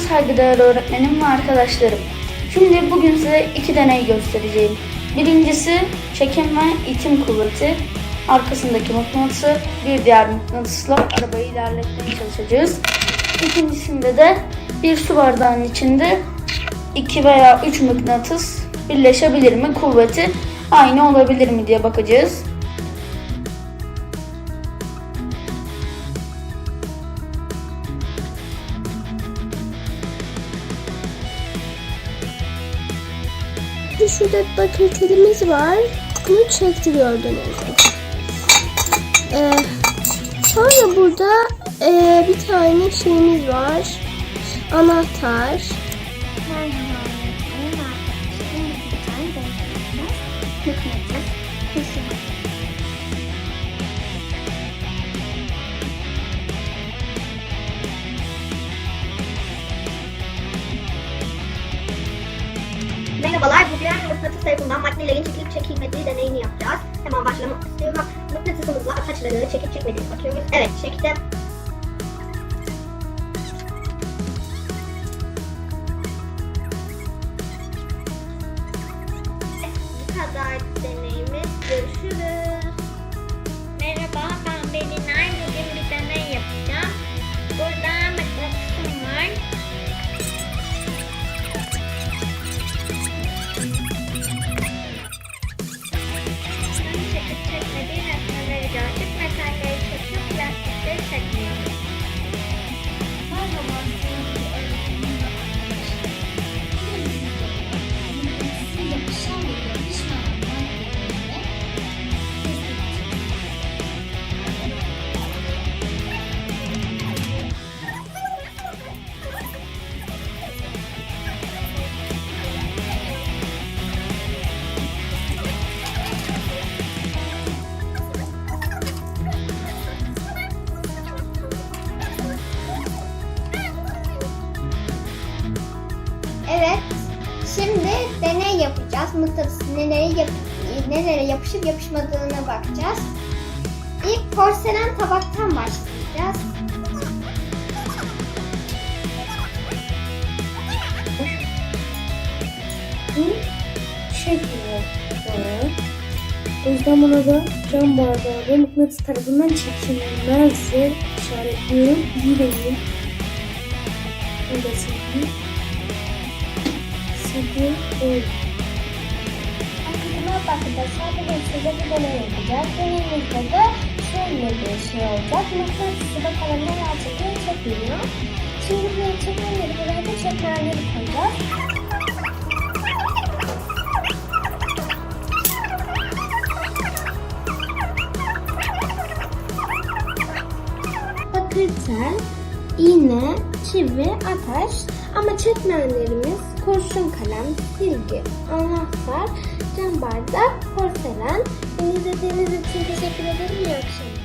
saygıdeğer öğretmenim ve arkadaşlarım. Şimdi bugün size iki deney göstereceğim. Birincisi çekim ve itim kuvveti. Arkasındaki mıknatısı bir diğer mıknatısla arabayı ilerletmeye çalışacağız. İkincisinde de bir su bardağının içinde iki veya üç mıknatıs birleşebilir mi? Kuvveti aynı olabilir mi diye bakacağız. Şurada bakın telimiz var. Bunu çekti gördüğünüz gibi. Ee, sonra burada ee, bir tane şeyimiz var. Anahtar. Bugün mıknatıs tarafından makinelerin çekilip çekilmediği deneyini yapacağız. Hemen başlamak istiyorum. Mıknatısımızla ataçları çekip çekmediğini bakıyoruz. Evet, çektim. Bu kadar deneyimiz. Görüşürüz. Şimdi deney yapacağız. Mıknatıs nelere, yap nelere yapışıp yapışmadığına bakacağız. İlk porselen tabaktan başlayacağız. şekilde var. O yüzden buna da cam bardağı ve mıknatıs tarafından çekilmezse işaretliyorum. İyi değil. Bunu da. Sildim. Böyle. Aklıma bakacağız. Bugün size bir deney yapacağız. Deneyimizde de şöyle bir şey olacak. Mıknatısı bakalım neler çekiyor çekmiyor. Şimdi buraya çekenleri buraya da çekenleri koyacağız. Bakırtel, iğne, çivi, ataş ama çekmeyenlerimiz kurşun kalem, silgi, anahtar, cam bardak, porselen. Beni izlediğiniz için teşekkür ederim. İyi akşamlar.